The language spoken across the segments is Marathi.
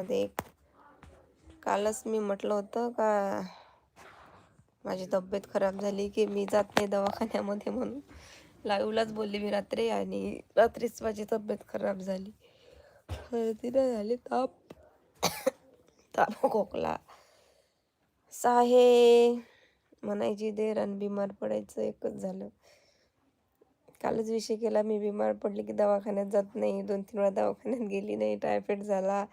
घरामध्ये कालच मी म्हटलं होतं का माझी तब्येत खराब झाली की मी जात नाही दवाखान्यामध्ये म्हणून. लाईव्हलाच बोलली मी रात्री आणि रात्रीच माझी तब्येत खराब झाली. तिला झाली ताप. ताप खोकला. साहे म्हणायची देर आणि बिमार पडायचं एकच झालं. कालच विषय केला मी बिमार पडली की दवाखान्यात जात नाही. दोन तीन वेळा दवाखान्यात गेली नाही. टायफॉइड झाला.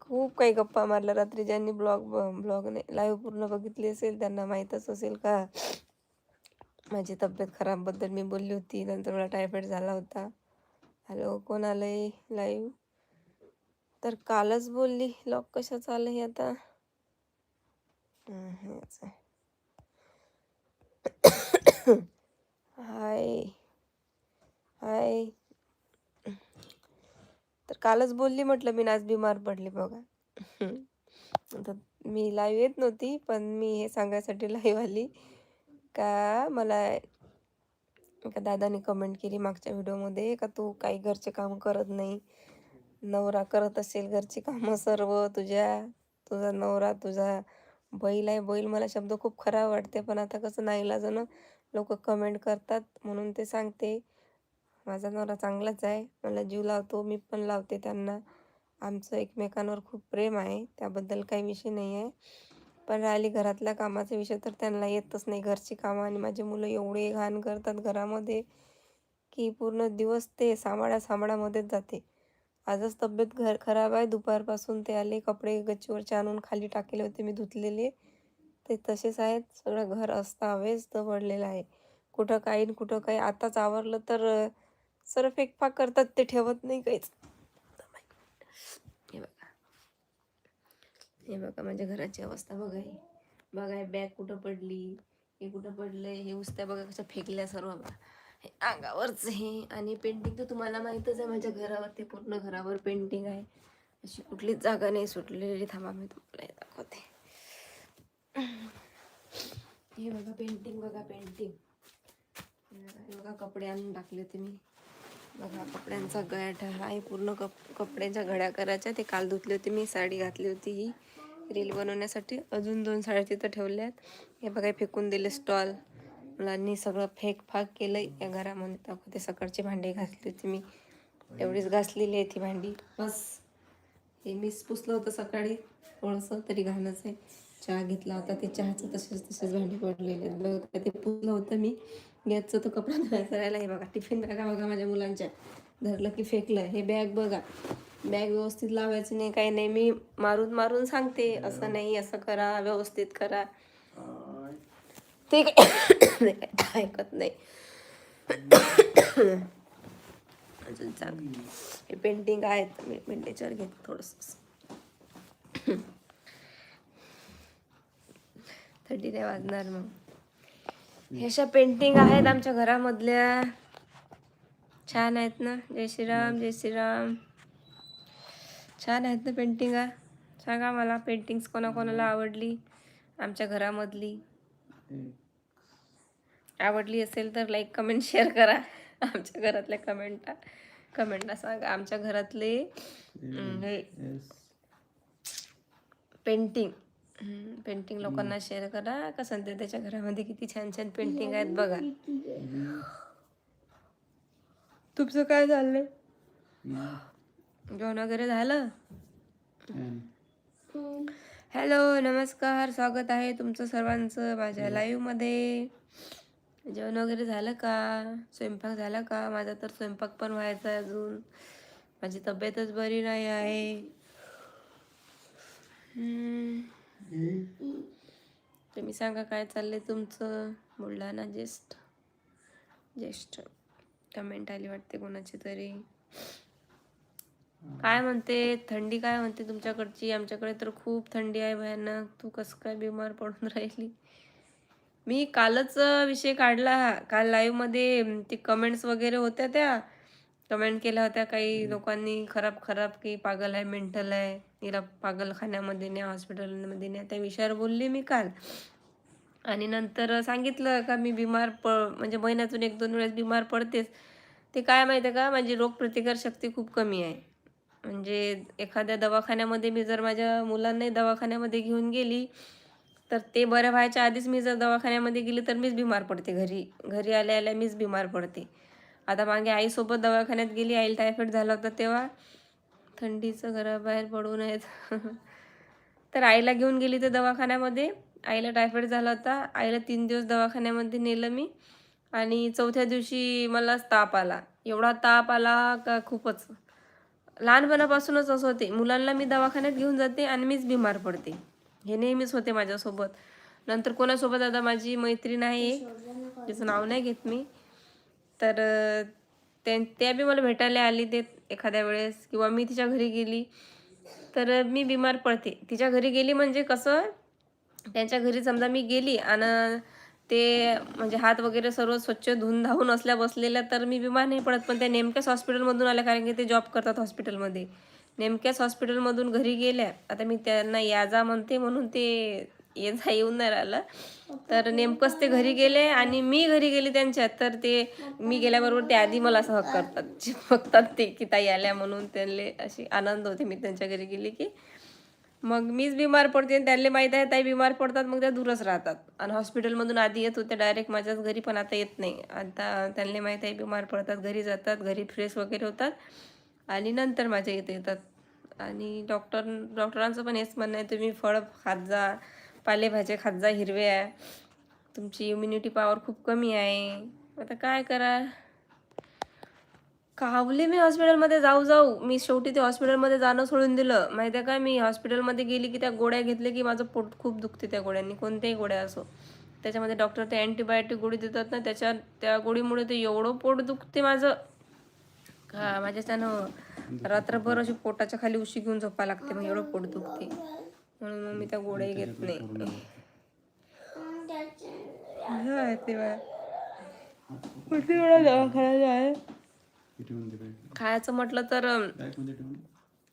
खूप काही गप्पा मारल्या रात्री. ज्यांनी ब्लॉग ब्लॉग नाही लाईव्ह पूर्ण बघितली असेल त्यांना माहीतच असेल का? माझी तब्येत खराबबद्दल मी बोलली होती. नंतर मला टायफॉईड झाला होता. हॅलो कोण आलं आहे लाईव्ह तर कालच बोलली. लॉक कशाचं आलं हे आता? हेच आहे. हाय हाय तर कालच बोलली म्हटलं मी आज बिमार पडली बघा. आता मी लाईव्ह येत नव्हती पण मी हे सांगायसाठी लाईव्ह आली. का मला एका दादाने कमेंट केली मागच्या व्हिडिओमध्ये का तू काही घरचे काम करत नाही. नवरा करत असेल घरची कामं सर्व तुझ्या तुझा नवरा तुझा बैल आहे. बैल मला शब्द खूप खराब वाटते पण आता कसं नाईलाजानं लोक कमेंट करतात म्हणून ते सांगते. माझा नवरा चांगलाच आहे. मला जीव लावतो मी पण लावते त्यांना. आमचं एकमेकांवर खूप प्रेम आहे. त्याबद्दल काही विषय नाही आहे. पण राहिली घरातल्या कामाचा विषय तर त्यांना येतच नाही. घरची कामं आणि माझी मुलं एवढे घाण करतात घरामध्ये की पूर्ण दिवस ते सांभाळा सांभाळामध्येच जाते. आजच तब्येत घर खराब आहे. दुपारपासून ते आले कपडे गच्चीवरचे आणून खाली टाकले होते मी धुतलेले. ते तसेच आहेत. सगळं घर असता व्यस्त पडलेलं आहे. कुठं काही कुठं काही आताच आवरलं तर सर सर्व फेकफाक करतात ते ठेवत नाही काहीच. Oh हे बघा. हे बघा माझ्या घराची अवस्था बघा ही. बघा हे बॅग कुठं पडली हे कुठं पडलंय हे उस्त्या बघा कसं फेकल्या सर्व बघा. हे अंगावरच हे आणि पेंटिंग तर तुम्हाला माहीतच आहे माझ्या घरावरती पूर्ण घरावर पेंटिंग आहे. अशी कुठलीच जागा नाही सुटलेली. थांबा मी तुम्हाला हे दाखवते. हे बघा पेंटिंग बघा पेंटिंग हे बघा कपडे आणून टाकले होते मी. बघा कपड्यांचा गळ्याठ आहे. पूर्ण कप कपड्यांच्या घड्या करायच्या. ते काल धुतले होते मी साडी घातली होती ही. रील बनवण्यासाठी अजून दोन साड्या तिथं ठेवल्या आहेत हे बघा फेकून दिले स्टॉल. मुलांनी सगळं फेक फाक केलं या घरामध्ये दाखवते सकाळची भांडी घासली होती मी. एवढीच घासलेली आहे ती भांडी. बस. हे मीच पुसलं होतं सकाळी. थोडंसं तरी घाणच आहे चहा घेतला होता. ते चहाचं तसेच तसेच भांडी पडलेले आहेत. बघा ते पुसलं होतं मी. गॅसचं तो कपडा धुवायचा राहिला. हे बघा टिफिन बॅगा बघा माझ्या मुलांच्या. धरलं की फेकलं. हे बॅग बघा. बॅग व्यवस्थित लावायची नाही काही नाही. मी मारून मारून सांगते असं नाही असं करा व्यवस्थित करा. ते काय काय ऐकत नाही. अजून चांग हे पेंटिंग आहेत. मी पेंटेचर घेते थोडंसं थर्टी नाही वाजणार मग. हे अशा पेंटिंग आहेत आमच्या घरामधल्या. छान आहेत ना. जय श्रीराम जय श्रीराम. छान आहेत ना पेंटिंगा सांगा मला पेंटिंग्स कोणाकोणाला आवडली? आमच्या घरामधली. आवडली असेल तर लाईक कमेंट शेअर करा. आमच्या घरातल्या कमेंटा कमेंटला सांगा. आमच्या घरातले हे. पेंटिंग पेंटिंग लोकांना शेअर करा. का सध्या त्याच्या घरामध्ये किती छान छान पेंटिंग आहेत बघा. तुमचं काय चाललंय जेवण वगैरे झालं? हॅलो नमस्कार. स्वागत आहे तुमचं सर्वांचं माझ्या लाईव्हमध्ये जेवण वगैरे झालं का? स्वयंपाक झाला का? माझा तर स्वयंपाक पण व्हायचा अजून. माझी तब्येतच बरी नाही आहे. हम्म. तुम्ही सांगा काय चाललंय तुमचं? बुलढाणा ज्येष्ठ ज्येष्ठ कमेंट आली वाटते कोणाची तरी. काय म्हणते? थंडी काय म्हणते तुमच्याकडची? आमच्याकडे तर खूप थंडी आहे भयानक. तू कसं काय बिमार पडून राहिली? मी कालच विषय काढला. काल लाईव्हमध्ये ते कमेंट्स वगैरे होत्या त्या. कमेंट केल्या होत्या काही लोकांनी खराब खराब की पागल आहे मेंटल आहे तिला पागलखान्यामध्ये न्या हॉस्पिटलमध्ये न्या त्या विषयावर बोलले मी काल. आणि नंतर सांगितलं का मी बिमार प म्हणजे महिन्यातून एक दोन वेळेस बिमार पडतेच. ते काय माहिती आहे का? माझी रोगप्रतिकार शक्ती खूप कमी आहे. म्हणजे एखाद्या दवाखान्यामध्ये मी जर माझ्या मुलांनाही दवाखान्यामध्ये घेऊन गेली तर ते बरं व्हायच्या आधीच मी जर दवाखान्यामध्ये गेली तर मीच बिमार पडते घरी. घरी आल्या आल्या मीच बिमार पडते. आता मागे आईसोबत दवाखान्यात गेली आईला टायफॉईड झाला होता तेव्हा. थंडीचं घराबाहेर पडू नयेत. तर आईला घेऊन गेली तर दवाखान्यामध्ये. आईला टायफॉईड झाला होता. आईला तीन दिवस दवाखान्यामध्ये नेलं मी. आणि चौथ्या दिवशी मला ताप आला. एवढा ताप आला का खूपच. लहानपणापासूनच असं होते. मुलांना मी दवाखान्यात घेऊन जाते आणि मीच बिमार पडते. हे नेहमीच होते माझ्यासोबत. नंतर कोणासोबत आता माझी मैत्रीण आहे. तिचं नाव नाही घेत मी. तर त्यां त्या त्या बी मला भेटायला आली ते एखाद्या वेळेस किंवा मी तिच्या घरी गेली तर मी बिमार पडते. तिच्या घरी गेली म्हणजे कसं त्यांच्या घरी समजा मी गेली आणि ते म्हणजे हात वगैरे सर्व स्वच्छ धुवून धावून असल्या बसलेल्या तर मी बिमार नाही पडत. पण त्या नेमक्याच हॉस्पिटलमधून आल्या कारण की ते जॉब करतात हॉस्पिटलमध्ये. नेमक्याच हॉस्पिटलमधून घरी गेल्या. आता मी त्यांना या जा म्हणते म्हणून ते ये जा येऊन नाही राहिलं. तर नेमकंच ते घरी गेले आणि मी घरी गेली त्यांच्यात. तर ते मी गेल्याबरोबर ते आधी मला असं हक करतात. चिपकतात ते की ताई आल्या म्हणून त्यांना अशी आनंद होते. मी त्यांच्या घरी गेली की मग मीच बिमार पडते आणि त्यांना माहीत आहे ताई बिमार पडतात मग त्या दूरच राहतात. आणि हॉस्पिटलमधून आधी येत होत्या डायरेक्ट माझ्याच घरी पण आता येत नाही. आता त्यांना माहीत आहे बिमार पडतात घरी जातात घरी फ्रेश वगैरे होतात आणि नंतर माझ्या इथे येतात. आणि डॉक्टर डॉक्टरांचं पण हेच म्हणणं आहे तुम्ही फळं खात जा पालेभाज्या खात जा हिरव्या तुमची इम्युनिटी पॉवर खूप कमी आहे. आता काय करा? कावले मी हॉस्पिटलमध्ये जाऊ जाऊ. मी शेवटी ते हॉस्पिटलमध्ये जाणं सोडून दिलं. माहिती आहे का? मी हॉस्पिटलमध्ये गेली की त्या गोळ्या घेतल्या की माझं पोट खूप दुखते त्या गोळ्यांनी. कोणत्याही गोळ्या असो. त्याच्यामध्ये डॉक्टर ते अँटीबायोटिक गोळी देतात ना त्याच्या त्या गोळीमुळे ते एवढं पोट दुखते माझं. का? माझ्या त्यानं रात्रभर अशी पोटाच्या खाली उशी घेऊन झोपा लागते मग एवढं पोट दुखते. म्हणून मग मी त्या गोळ्या घेत नाही. तेव्हा किती वेळा दवाखान्यात आहे खायचं म्हटलं तर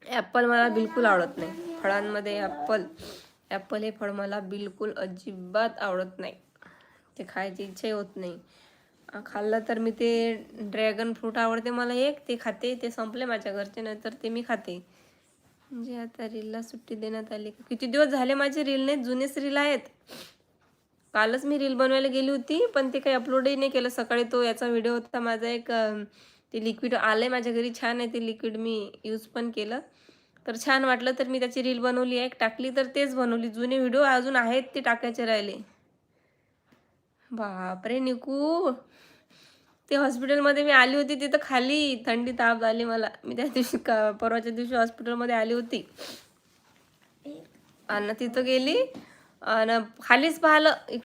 ॲपल मला बिलकुल आवडत नाही. फळांमध्ये ॲपल ॲपल हे फळ मला बिलकुल अजिबात आवडत नाही. ते खायची इच्छाही होत नाही. खाल्लं तर मी ते ड्रॅगन फ्रूट आवडते मला एक ते खाते ते संपले माझ्या घरचे नंतर ते मी खाते. म्हणजे आता रीलला सुट्टी देण्यात आली. किती दिवस झाले माझे रील नाही जुनेच रील आहेत. कालच मी रील बनवायला गेली होती पण ते काही अपलोडही नाही केलं. सकाळी तो याचा व्हिडिओ होता माझा एक ते लिक्विड आलं माझ्या घरी छान आहे ते लिक्विड मी यूज पण केलं. तर छान वाटलं तर मी त्याची रील बनवली एक टाकली तर तेच बनवली. जुने व्हिडिओ अजून आहेत ते टाकायचे राहिले. बापरे निकू! ते हॉस्पिटलमध्ये मी आली होती तिथं खाली थंडी ताप झाली मला. मी त्या दिवशी का परवाच्या दिवशी हॉस्पिटलमध्ये आली होती. आणि तिथं गेली आणि खालीच पाहिलं.